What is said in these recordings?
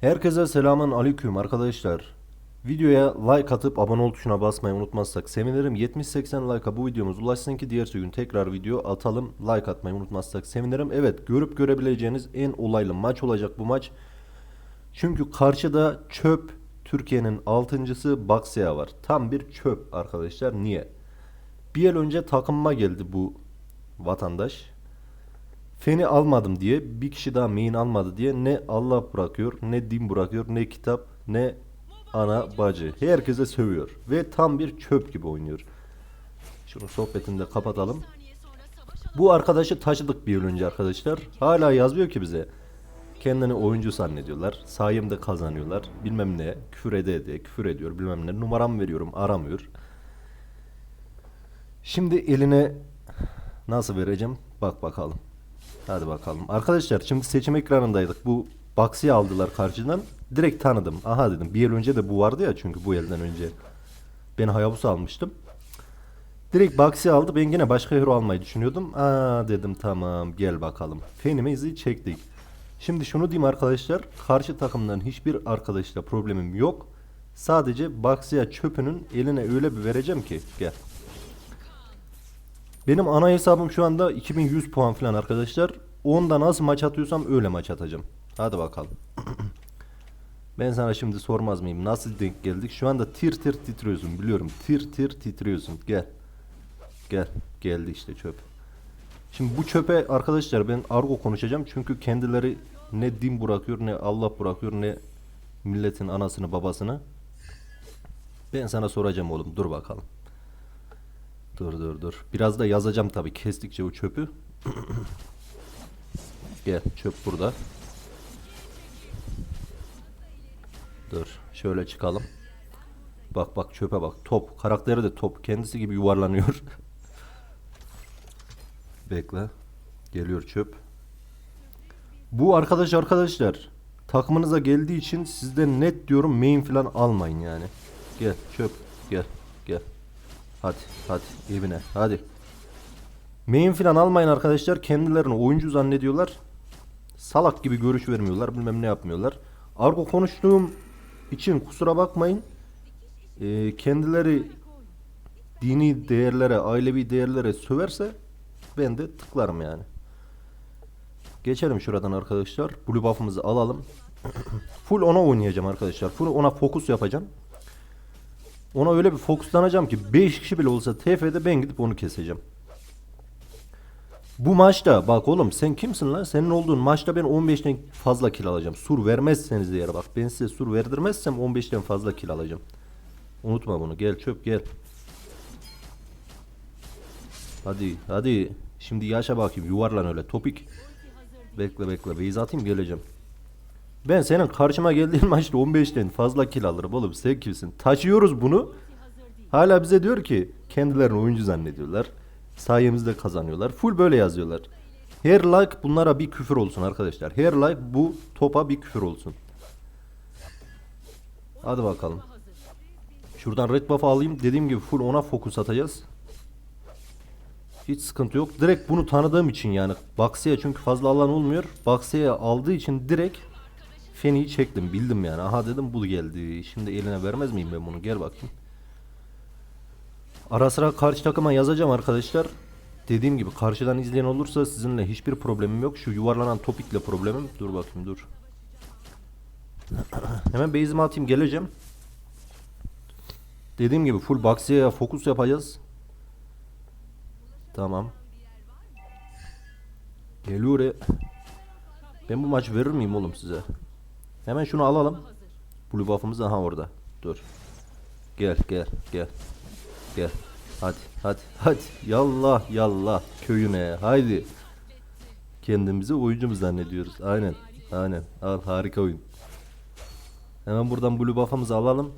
Herkese selamun aleyküm arkadaşlar. Videoya like atıp abone ol tuşuna basmayı unutmazsak sevinirim. 70-80 like'a bu videomuz ulaşsın ki diğer gün tekrar video atalım. Like atmayı unutmazsak sevinirim. Evet görüp görebileceğiniz en olaylı maç olacak bu maç. Çünkü karşıda çöp Türkiye'nin altıncısı Baksea var. Tam bir çöp arkadaşlar. Niye? Bir yıl önce takımıma geldi bu vatandaş. Feni almadım diye bir kişi daha main almadı diye ne Allah bırakıyor ne din bırakıyor ne kitap ne ana bacı. Herkese sövüyor ve tam bir çöp gibi oynuyor. Şunu sohbetini de kapatalım. Bu arkadaşı taşıdık bir yıl önce arkadaşlar. Hala yazmıyor ki bize. Kendini oyuncu zannediyorlar. Sayemde kazanıyorlar. Bilmem ne. Küfür ede ede. Küfür ediyor. Bilmem ne. Numaramı veriyorum. Aramıyor. Şimdi eline nasıl vereceğim? Bak bakalım. Hadi bakalım. Arkadaşlar şimdi seçim ekranındaydık. Bu Baksı'yı aldılar karşıdan. Direkt tanıdım. Aha dedim. Bir yıl önce de bu vardı ya çünkü bu elden önce. Ben Hayabusa almıştım. Direkt Baksy aldı. Ben yine başka hero almayı düşünüyordum. Aa dedim tamam gel bakalım. Fenimizi çektik. Şimdi şunu diyeyim arkadaşlar. Karşı takımdan hiçbir arkadaşla problemim yok. Sadece Baksy'a çöpünün eline öyle bir vereceğim ki. Gel. Benim ana hesabım şu anda 2100 puan falan arkadaşlar. Onda nasıl maç atıyorsam öyle maç atacağım. Hadi bakalım. ben sana şimdi sormaz mıyım? Nasıl denk geldik? Şu anda tir tir titriyorsun biliyorum. Tir tir titriyorsun. Gel. Gel. Geldi işte çöp. Şimdi bu çöpe arkadaşlar ben argo konuşacağım. Çünkü kendileri ne din bırakıyor ne Allah bırakıyor ne milletin anasını babasını. Ben sana soracağım oğlum. Dur bakalım. Dur dur dur. Biraz da yazacağım tabii kestikçe o çöpü. Gel çöp burada. Dur şöyle çıkalım. Bak bak çöpe bak. Top. Karakteri de top. Kendisi gibi yuvarlanıyor. Bekle. Geliyor çöp. Bu arkadaş arkadaşlar takımınıza geldiği için sizden net diyorum main falan almayın yani. Gel çöp gel gel. Hadi hadi evine hadi. Main falan almayın arkadaşlar. Kendilerini oyuncu zannediyorlar. Salak gibi görüş vermiyorlar. Bilmem ne yapmıyorlar. Argo konuştuğum için kusura bakmayın. Ee, kendileri dini değerlere, ailevi değerlere söverse ben de tıklarım yani. Geçelim şuradan arkadaşlar. Blue buff'ımızı alalım. Full ona oynayacağım arkadaşlar. Full ona fokus yapacağım. Ona öyle bir fokuslanacağım ki 5 kişi bile olsa TF'de ben gidip onu keseceğim. Bu maçta bak oğlum sen kimsin lan? Senin olduğun maçta ben 15'ten fazla kill alacağım. Sur vermezseniz eğer bak ben size sur verdirmezsem 15'ten fazla kill alacağım. Unutma bunu. Gel çöp gel. Hadi hadi. Şimdi yaşa bakayım yuvarlan öyle topik. Bekle bekle. Beyz atayım geleceğim. Ben senin karşıma geldiğin maçta 15'ten fazla kill alırım oğlum. Sen kimsin? Taşıyoruz bunu. Hala bize diyor ki kendilerini oyuncu zannediyorlar. Sayemizde kazanıyorlar. Full böyle yazıyorlar. Her like bunlara bir küfür olsun arkadaşlar. Her like bu topa bir küfür olsun. Hadi bakalım. Şuradan red buff alayım. Dediğim gibi full ona fokus atacağız. Hiç sıkıntı yok. Direkt bunu tanıdığım için yani Baksı'ya çünkü fazla alan olmuyor. Baksı'ya aldığı için direkt Feni'yi çektim. Bildim yani. Aha dedim bu geldi. Şimdi eline vermez miyim ben bunu? Gel bakayım. Ara sıra karşı takıma yazacağım arkadaşlar. Dediğim gibi karşıdan izleyen olursa sizinle hiçbir problemim yok. Şu yuvarlanan topikle problemim. Dur bakayım dur. Hemen base'imi atayım geleceğim. Dediğim gibi full Baxia'ya fokus yapacağız. Tamam. Geliyor e. Ben bu maçı verir miyim oğlum size? Hemen şunu alalım. Blue buff'ımız aha orada. Dur. Gel gel gel. Gel. Hadi hadi hadi. Yallah yallah köyüne. Haydi. Kendimizi oyuncu mu zannediyoruz? Aynen. Aynen. Al harika oyun. Hemen buradan blue buff'ımızı alalım.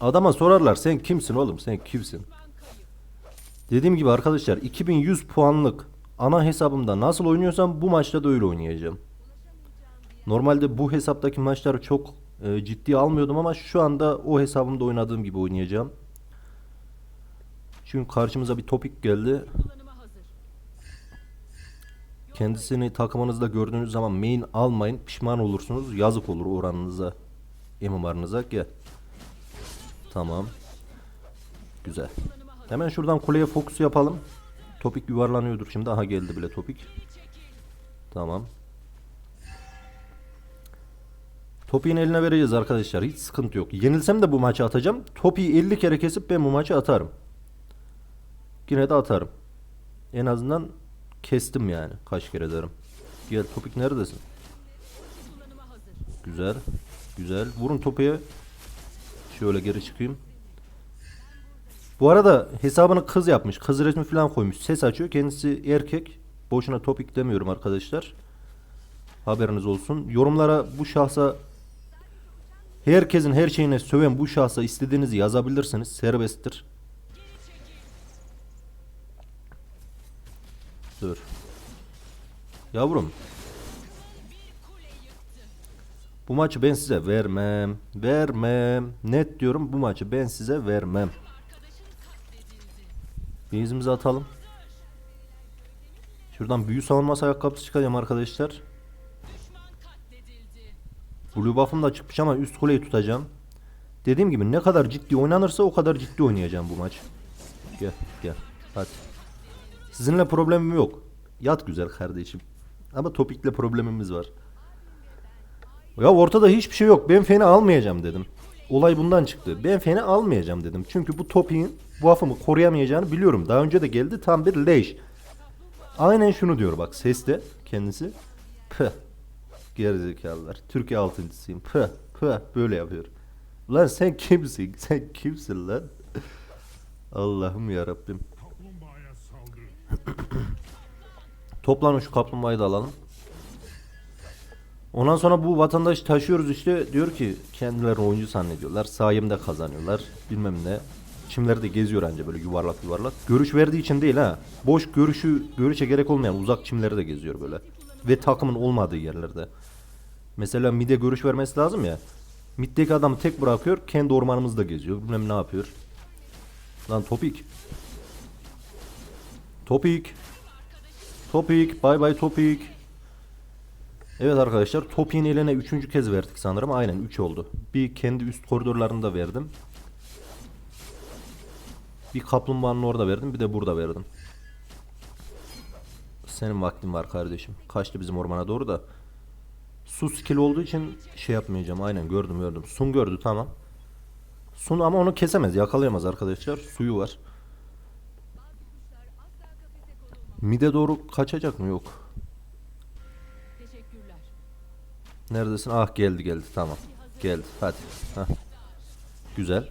Adama sorarlar sen kimsin oğlum sen kimsin? Dediğim gibi arkadaşlar 2100 puanlık ana hesabımda nasıl oynuyorsam bu maçta da öyle oynayacağım. Normalde bu hesaptaki maçları çok e, ciddiye almıyordum ama şu anda o hesabımda oynadığım gibi oynayacağım. Çünkü karşımıza bir topik geldi. Kendisini takımınızda gördüğünüz zaman main almayın. Pişman olursunuz. Yazık olur oranınıza. MMR'ınıza. Gel. Tamam. Güzel. Hemen şuradan kuleye fokus yapalım. Topik yuvarlanıyordur şimdi. Aha geldi bile topik. Tamam. Topi'nin eline vereceğiz arkadaşlar. Hiç sıkıntı yok. Yenilsem de bu maçı atacağım. Topi'yi 50 kere kesip ben bu maçı atarım. Yine de atarım. En azından kestim yani. Kaç kere derim. Gel Topik neredesin? Güzel. Güzel. Vurun Topi'ye. Şöyle geri çıkayım. Bu arada hesabını kız yapmış. Kız resmi falan koymuş. Ses açıyor. Kendisi erkek. Boşuna Topik demiyorum arkadaşlar. Haberiniz olsun. Yorumlara bu şahsa herkesin her şeyine söven bu şahsa istediğinizi yazabilirsiniz. Serbesttir. Dur. Yavrum. Bu maçı ben size vermem. Vermem. Net diyorum bu maçı ben size vermem. Base'imizi atalım. Şuradan büyü savunması ayakkabısı çıkacağım arkadaşlar. Blue buff'ım da çıkmış ama üst kuleyi tutacağım. Dediğim gibi ne kadar ciddi oynanırsa o kadar ciddi oynayacağım bu maç. Gel gel hadi. Sizinle problemim yok. Yat güzel kardeşim. Ama topikle problemimiz var. Ya ortada hiçbir şey yok. Ben feni almayacağım dedim. Olay bundan çıktı. Ben feni almayacağım dedim. Çünkü bu topiğin buff'ımı koruyamayacağını biliyorum. Daha önce de geldi tam bir leş. Aynen şunu diyor bak seste kendisi. Pıh. Gerizekalılar. Türkiye altıncısıyım. Pıh. Pıh. Böyle yapıyor. Lan sen kimsin? Sen kimsin lan? Allah'ım ya Rabbim. Toplanın şu kaplumbağayı da alalım. Ondan sonra bu vatandaş taşıyoruz işte diyor ki kendileri oyuncu zannediyorlar. Sayemde kazanıyorlar. Bilmem ne. Çimlerde geziyor anca böyle yuvarlak yuvarlak. Görüş verdiği için değil ha. Boş görüşü görüşe gerek olmayan uzak çimleri de geziyor böyle. Ve takımın olmadığı yerlerde. Mesela mide görüş vermesi lazım ya. Middeki adamı tek bırakıyor. Kendi ormanımızda geziyor. Bilmem ne yapıyor. Lan topik. Topik. Topik. Bay bay Topik. Evet arkadaşlar Topik'in eline üçüncü kez verdik sanırım. Aynen 3 oldu. Bir kendi üst koridorlarında verdim. Bir kaplumbağanın orada verdim. Bir de burada verdim. Senin vaktin var kardeşim. Kaçtı bizim ormana doğru da. Su skill olduğu için şey yapmayacağım. Aynen gördüm gördüm. Sun gördü tamam. Sun ama onu kesemez. Yakalayamaz arkadaşlar. Suyu var. Mide doğru kaçacak mı? Yok. Neredesin? Ah geldi geldi tamam. Geldi hadi. Hah. Güzel.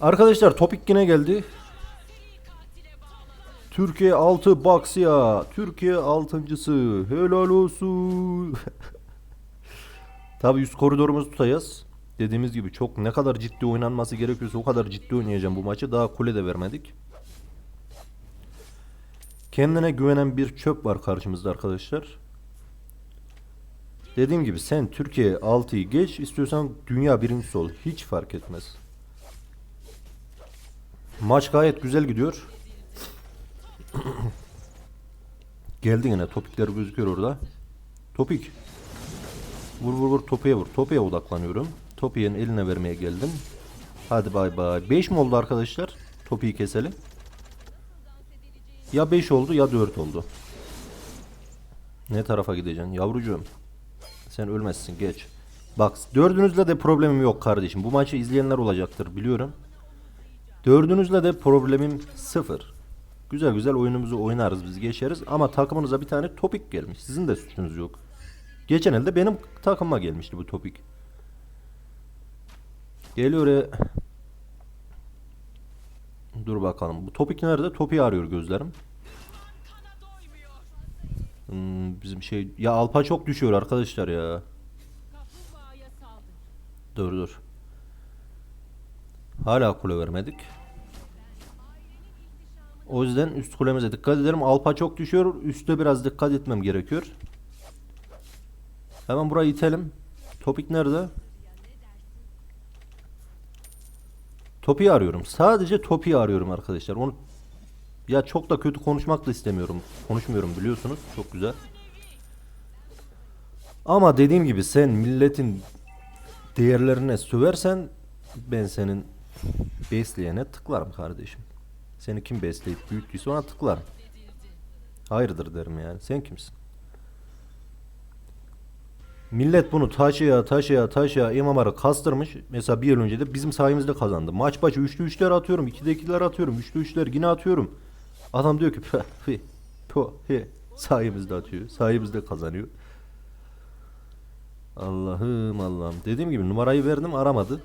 Arkadaşlar topik yine geldi. Türkiye 6 box. Türkiye altıncısı. Helal olsun. Tabi üst koridorumuzu tutacağız. Dediğimiz gibi çok ne kadar ciddi oynanması gerekiyorsa o kadar ciddi oynayacağım bu maçı. Daha kule de vermedik. Kendine güvenen bir çöp var karşımızda arkadaşlar. Dediğim gibi sen Türkiye 6'yı geç istiyorsan dünya birincisi ol. Hiç fark etmez. Maç gayet güzel gidiyor. Geldi yine topikler gözüküyor orada. Topik. Vur vur vur topiye vur. Topiye odaklanıyorum. Topiye'nin eline vermeye geldim. Hadi bay bay. 5 mi oldu arkadaşlar? Topiyi keselim. Ya 5 oldu ya 4 oldu. Ne tarafa gideceksin yavrucuğum? Sen ölmezsin geç. Bak dördünüzle de problemim yok kardeşim. Bu maçı izleyenler olacaktır biliyorum. Dördünüzle de problemim sıfır. Güzel güzel oyunumuzu oynarız biz geçeriz. Ama takımınıza bir tane topik gelmiş. Sizin de suçunuz yok. Geçen elde benim takıma gelmişti bu topik. Geliyor e... Dur bakalım. Bu topik nerede? Topi arıyor gözlerim. Hmm, bizim şey... Ya Alpa çok düşüyor arkadaşlar ya. Dur dur. Hala kule vermedik. O yüzden üst kulemize dikkat edelim. Alpa çok düşüyor. Üste biraz dikkat etmem gerekiyor. Hemen burayı itelim. Topik nerede? Topi'yi arıyorum. Sadece Topi'yi arıyorum arkadaşlar. Onu Ya çok da kötü konuşmak da istemiyorum. Konuşmuyorum biliyorsunuz. Çok güzel. Ama dediğim gibi sen milletin değerlerine söversen ben senin besleyene tıklarım kardeşim. Seni kim besleyip büyüttüyse ona tıklarım. Hayırdır derim yani. Sen kimsin? Millet bunu taşıya taşıya taşıya İmamar'ı kastırmış. Mesela bir yıl önce de bizim sayemizde kazandı. Maç başı 3'lü 3'ler atıyorum. 2'de 2'ler atıyorum. 3'lü 3'ler yine atıyorum. Adam diyor ki "Püh, fi, po, he, sayemizde atıyor. Sayemizde kazanıyor. Allah'ım Allah'ım. Dediğim gibi numarayı verdim aramadı.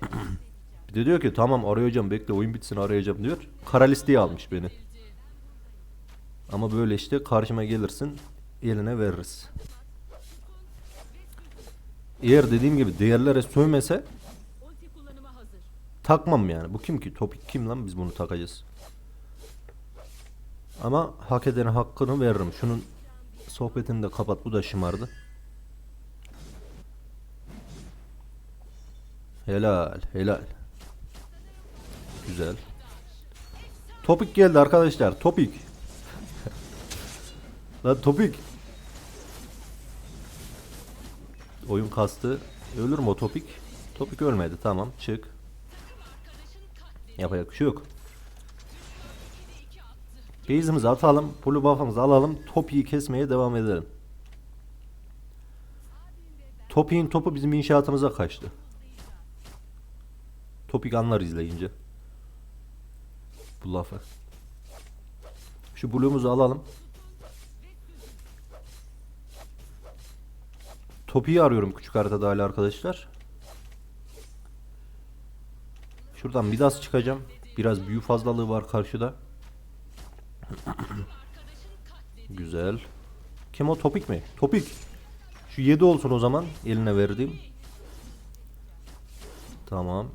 bir de diyor ki tamam arayacağım bekle oyun bitsin arayacağım diyor. Kara listeye almış beni. Ama böyle işte karşıma gelirsin eline veririz. Eğer dediğim gibi değerlere sövmese takmam yani. Bu kim ki? Topik kim lan biz bunu takacağız. Ama hak edene hakkını veririm. Şunun sohbetini de kapat. Bu da şımardı. Helal, helal. Güzel. Topik geldi arkadaşlar. Topik. Lan topik. Oyun kastı. Ölür mü o topik? Topik ölmedi. Tamam. Çık. Yapacak bir şey yok. Base'imizi atalım. Pulu buff'ımızı alalım. Topi'yi kesmeye devam edelim. Topi'nin topu bizim inşaatımıza kaçtı. Topik anlar izleyince. Bu lafı. Şu blue'umuzu alalım. Topi'yi arıyorum küçük haritada hala arkadaşlar. Şuradan Midas çıkacağım. Biraz büyü fazlalığı var karşıda. Güzel. Kim o? Topik mi? Topik. Şu 7 olsun o zaman. Eline verdiğim. Tamam.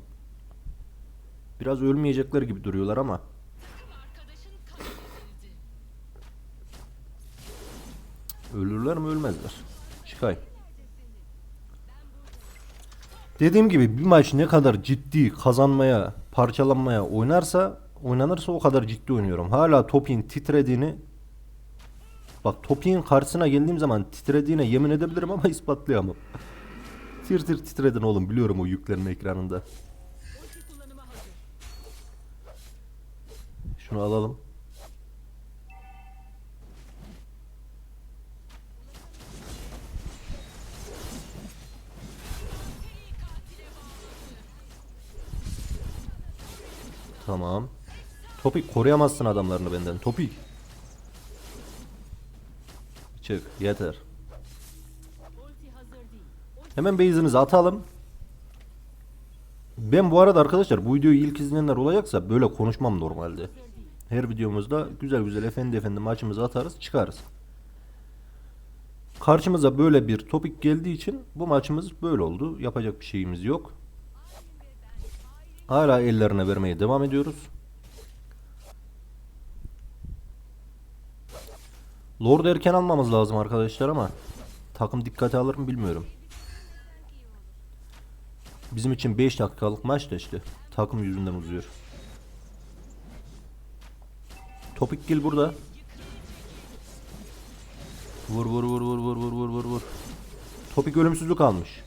Biraz ölmeyecekler gibi duruyorlar ama. Ölürler mi ölmezler. Çıkay. Dediğim gibi bir maç ne kadar ciddi kazanmaya, parçalanmaya oynarsa, oynanırsa o kadar ciddi oynuyorum. Hala Topin titrediğini Bak Topin karşısına geldiğim zaman titrediğine yemin edebilirim ama ispatlayamam. tir tir titredin oğlum biliyorum o yüklenme ekranında. Şunu alalım. Tamam. Topik koruyamazsın adamlarını benden. Topik. Çık yeter. Hemen base'imizi atalım. Ben bu arada arkadaşlar bu videoyu ilk izleyenler olacaksa böyle konuşmam normalde. Her videomuzda güzel güzel efendi efendi maçımızı atarız çıkarız. Karşımıza böyle bir topik geldiği için bu maçımız böyle oldu. Yapacak bir şeyimiz yok. Hala ellerine vermeye devam ediyoruz. Lord erken almamız lazım arkadaşlar ama takım dikkate alır mı bilmiyorum. Bizim için 5 dakikalık maç da işte. Takım yüzünden uzuyor. Topik Gil burada. Vur vur vur vur vur vur vur vur vur. Topik ölümsüzlük almış.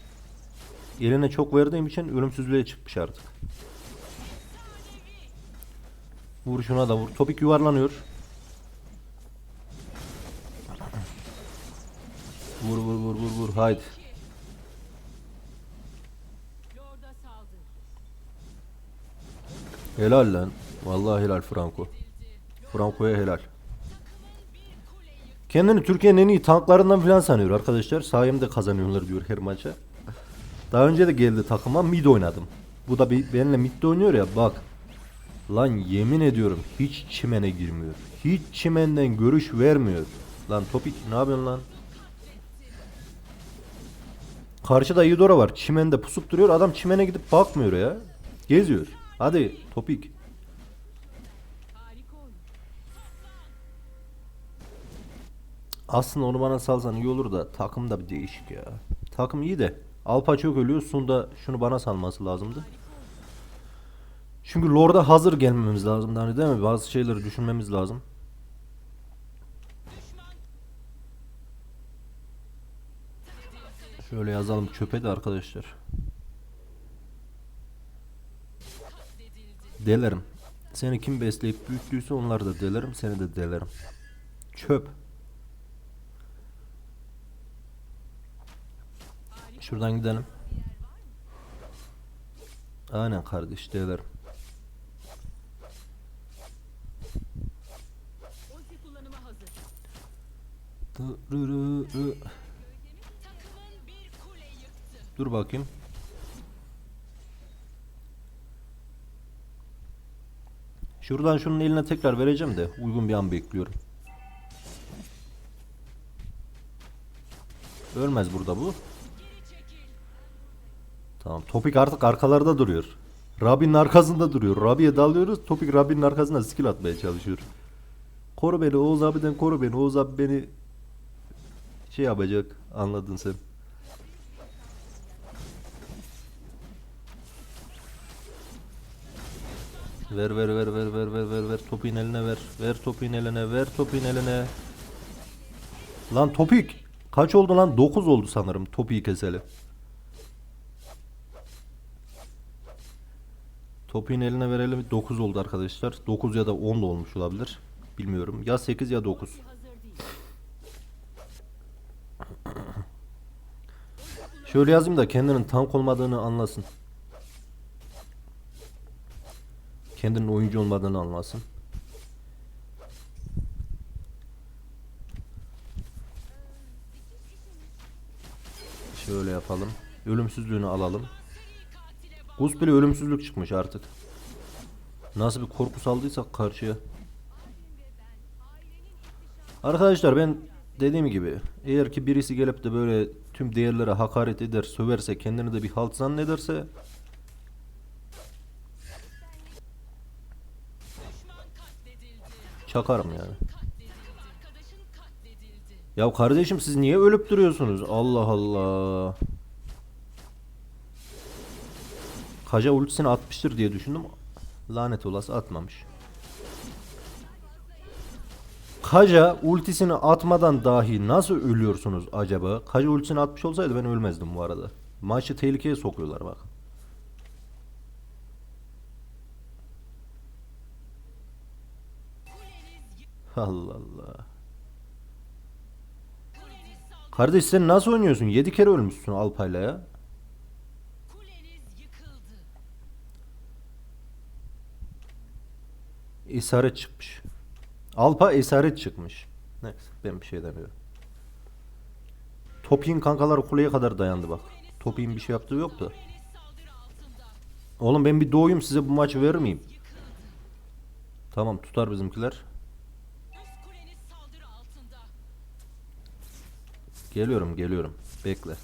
Eline çok verdiğim için ölümsüzlüğe çıkmış artık. Vur şuna da vur. Topik yuvarlanıyor. Vur vur vur vur vur. Haydi. Helal lan. Vallahi helal Franco. Franco'ya helal. Kendini Türkiye'nin en iyi tanklarından falan sanıyor arkadaşlar. Sayemde kazanıyorlar diyor her maça. Daha önce de geldi takıma mid oynadım. Bu da bir, benimle midde oynuyor ya bak. Lan yemin ediyorum hiç çimene girmiyor. Hiç çimenden görüş vermiyor. Lan Topik ne yapıyorsun lan? Karşıda Yudora var. Çimende pusup duruyor. Adam çimene gidip bakmıyor ya. Geziyor. Hadi Topik. Aslında onu bana salsan iyi olur da takım da bir değişik ya. Takım iyi de Alpa çok ölüyor. Sunda şunu bana salması lazımdı. Çünkü Lord'a hazır gelmemiz lazım hani değil mi? Bazı şeyleri düşünmemiz lazım. Şöyle yazalım çöpe de arkadaşlar. Delerim. Seni kim besleyip büyüttüyse onları da delerim, seni de delerim. Çöp. Şuradan gidelim. Aynen kardeş delerim. Dur bakayım. Şuradan şunun eline tekrar vereceğim de uygun bir an bekliyorum. Ölmez burada bu. Tamam Topik artık arkalarda duruyor. Rabbi'nin arkasında duruyor. Rabbi'ye dalıyoruz. Topik Rabbi'nin arkasına skill atmaya çalışıyor. Koru beni Oğuz abiden koru beni. Oğuz abi beni şey yapacak. Anladın sen. Ver ver ver ver ver ver ver ver topin eline ver. Ver topin eline ver topin eline. Lan topik. Kaç oldu lan? 9 oldu sanırım topiyi keseli. Topin eline verelim 9 oldu arkadaşlar. 9 ya da 10 da olmuş olabilir. Bilmiyorum. Ya 8 ya 9. Şöyle yazayım da kendinin tank olmadığını anlasın. Kendinin oyuncu olmadığını anlasın. Şöyle yapalım. Ölümsüzlüğünü alalım. Gus bile ölümsüzlük çıkmış artık. Nasıl bir korku saldıysak karşıya. Arkadaşlar ben dediğim gibi eğer ki birisi gelip de böyle tüm değerlere hakaret eder, söverse, kendini de bir halt zannederse çakarım yani. Ya kardeşim siz niye ölüp duruyorsunuz? Allah Allah. Kaja ultisini atmıştır diye düşündüm. Lanet olası atmamış. Kaja ultisini atmadan dahi nasıl ölüyorsunuz acaba? Kaja ultisini atmış olsaydı ben ölmezdim bu arada. Maçı tehlikeye sokuyorlar bak. Allah Allah. Kardeş sen nasıl oynuyorsun? 7 kere ölmüşsün Alpay'la ya. İsaret çıkmış. Alpa esaret çıkmış. Neyse ben bir şey demiyorum. Topik'in kankaları kuleye kadar dayandı bak. Topik'in bir şey yaptığı yok da. Oğlum ben bir doğuyum size bu maçı verir? Tamam tutar bizimkiler. Geliyorum geliyorum. Bekle.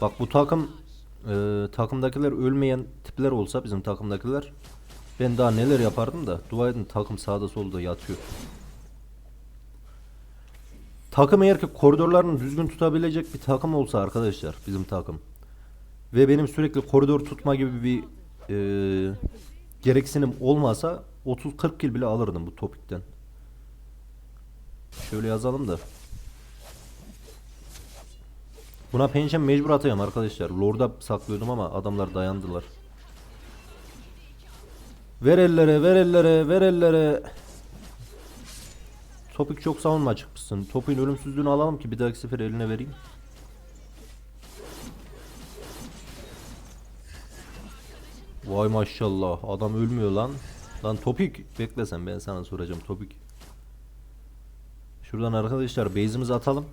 Bak bu takım e, takımdakiler ölmeyen tipler olsa bizim takımdakiler ben daha neler yapardım da dua edin takım sağda solda yatıyor. Takım eğer ki koridorlarını düzgün tutabilecek bir takım olsa arkadaşlar bizim takım ve benim sürekli koridor tutma gibi bir e, gereksinim olmasa 30-40 kill bile alırdım bu topikten. Şöyle yazalım da. Buna pençem mecbur atayım arkadaşlar. Lord'a saklıyordum ama adamlar dayandılar. Ver ellere, ver ellere, ver ellere. Topik çok savunma çıkmışsın. Topin ölümsüzlüğünü alalım ki bir dahaki sefer eline vereyim. Vay maşallah adam ölmüyor lan. Lan Topik bekle sen ben sana soracağım Topik. Şuradan arkadaşlar base'imizi atalım.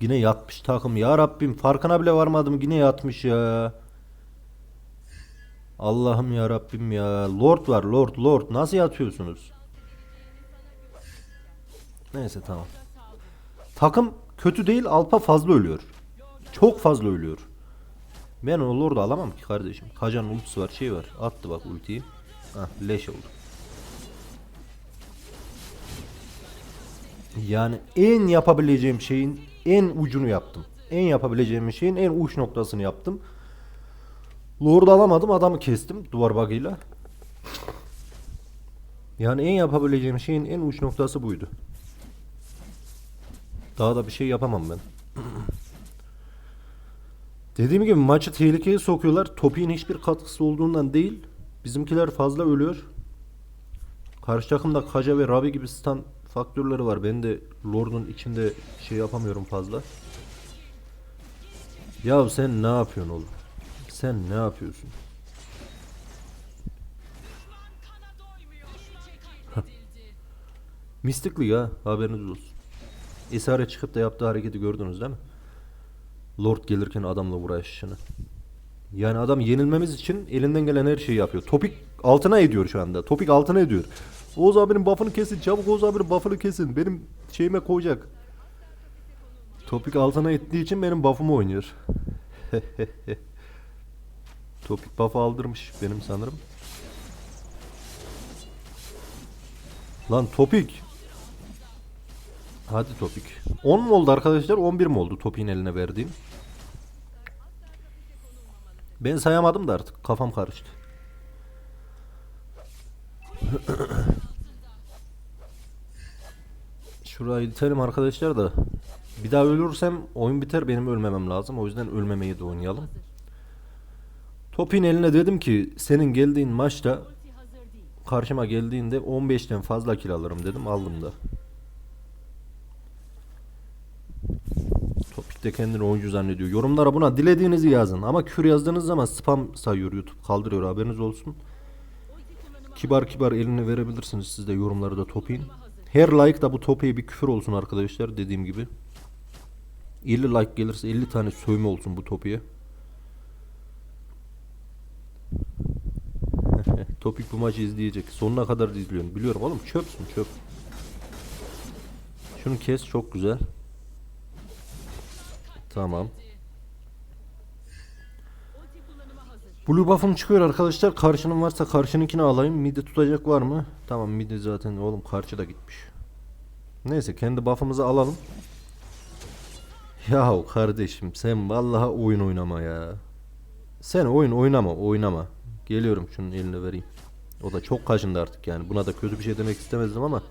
Yine yatmış takım ya Rabbim farkına bile varmadım yine yatmış ya. Allah'ım ya Rabbim ya. Lord var Lord Lord nasıl yatıyorsunuz? Neyse tamam. Takım kötü değil Alpa fazla ölüyor. Çok fazla ölüyor. Ben o Lord'u alamam ki kardeşim. Kajan'ın ultisi var şey var. Attı bak ultiyi. Hah leş oldu. Yani en yapabileceğim şeyin en ucunu yaptım. En yapabileceğim şeyin en uç noktasını yaptım. Lord alamadım adamı kestim duvar bug'ıyla. Yani en yapabileceğim şeyin en uç noktası buydu. Daha da bir şey yapamam ben. Dediğim gibi maçı tehlikeye sokuyorlar. Topi'nin hiçbir katkısı olduğundan değil. Bizimkiler fazla ölüyor. Karşı takımda Kaja ve Rabi gibi stun faktörleri var. Ben de Lord'un içinde şey yapamıyorum fazla. Ya sen ne yapıyorsun oğlum? Sen ne yapıyorsun? Mistikli ya haberiniz olsun. Esare çıkıp da yaptığı hareketi gördünüz değil mi? Lord gelirken adamla uğraşışını. Yani adam yenilmemiz için elinden gelen her şeyi yapıyor. Topik altına ediyor şu anda. Topik altına ediyor. Oğuz abinin buff'ını kesin. Çabuk Oğuz abinin buff'ını kesin. Benim şeyime koyacak. Topik altına ettiği için benim buff'ımı oynuyor. Topik buff'ı aldırmış benim sanırım. Lan Topik. Hadi Topik. 10 mu oldu arkadaşlar? 11 mi oldu Topik'in eline verdiğim? Ben sayamadım da artık. Kafam karıştı. Şurayı itelim arkadaşlar da. Bir daha ölürsem oyun biter benim ölmemem lazım. O yüzden ölmemeyi de oynayalım. Topin eline dedim ki senin geldiğin maçta karşıma geldiğinde 15'ten fazla kill alırım dedim aldım da. Topik de kendini oyuncu zannediyor. Yorumlara buna dilediğinizi yazın ama kür yazdığınız zaman spam sayıyor YouTube kaldırıyor haberiniz olsun. Kibar kibar elini verebilirsiniz siz de yorumları da Topik'in. Her like da bu Topik'e bir küfür olsun arkadaşlar dediğim gibi. 50 like gelirse 50 tane sövme olsun bu Topik'e. Topik bu maçı izleyecek. Sonuna kadar da izliyorum. Biliyorum oğlum çöpsün çöp. Şunu kes çok güzel. Tamam. Blue buff'ım çıkıyor arkadaşlar. Karşının varsa karşınınkini alayım. Midi tutacak var mı? Tamam midi zaten oğlum karşı da gitmiş. Neyse kendi buff'ımızı alalım. Yahu kardeşim sen vallahi oyun oynama ya. Sen oyun oynama oynama. Geliyorum şunun eline vereyim. O da çok kaşındı artık yani. Buna da kötü bir şey demek istemezdim ama.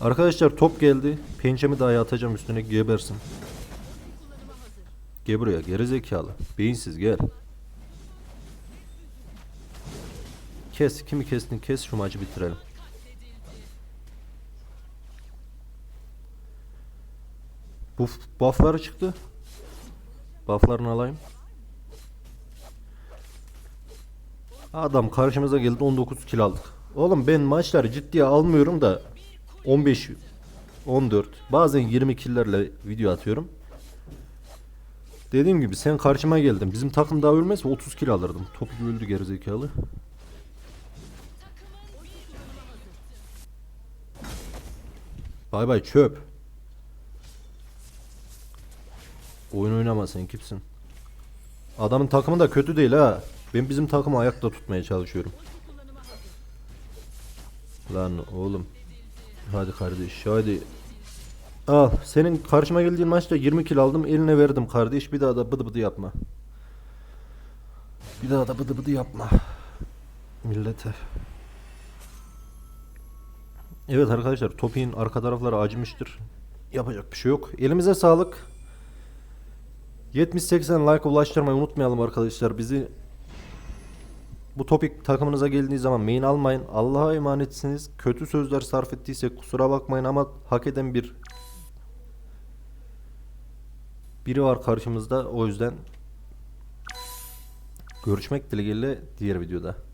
Arkadaşlar top geldi. Pençemi dahi atacağım üstüne gebersin. Gel buraya geri zekalı. Beyinsiz gel. Kes kimi kestin kes şu maçı bitirelim. Buff, buffları çıktı. Bufflarını alayım. Adam karşımıza geldi 19 kill aldık. Oğlum ben maçları ciddiye almıyorum da 15 14 bazen 20 killlerle video atıyorum. Dediğim gibi sen karşıma geldin. Bizim takım daha ölmezse 30 kill alırdım. Topuk öldü gerizekalı. Bay bay çöp. Oyun oynama sen kimsin? Adamın takımı da kötü değil ha. Ben bizim takımı ayakta tutmaya çalışıyorum. Lan oğlum. Hadi kardeş hadi. Al senin karşıma geldiğin maçta 20 kill aldım eline verdim kardeş bir daha da bıdı bıdı yapma. Bir daha da bıdı bıdı yapma. Millete. Evet arkadaşlar Topi'nin arka tarafları acımıştır. Yapacak bir şey yok. Elimize sağlık. 70-80 like ulaştırmayı unutmayalım arkadaşlar. Bizi bu topik takımınıza geldiği zaman main almayın. Allah'a emanetsiniz. Kötü sözler sarf ettiysek kusura bakmayın ama hak eden bir biri var karşımızda. O yüzden görüşmek dileğiyle diğer videoda.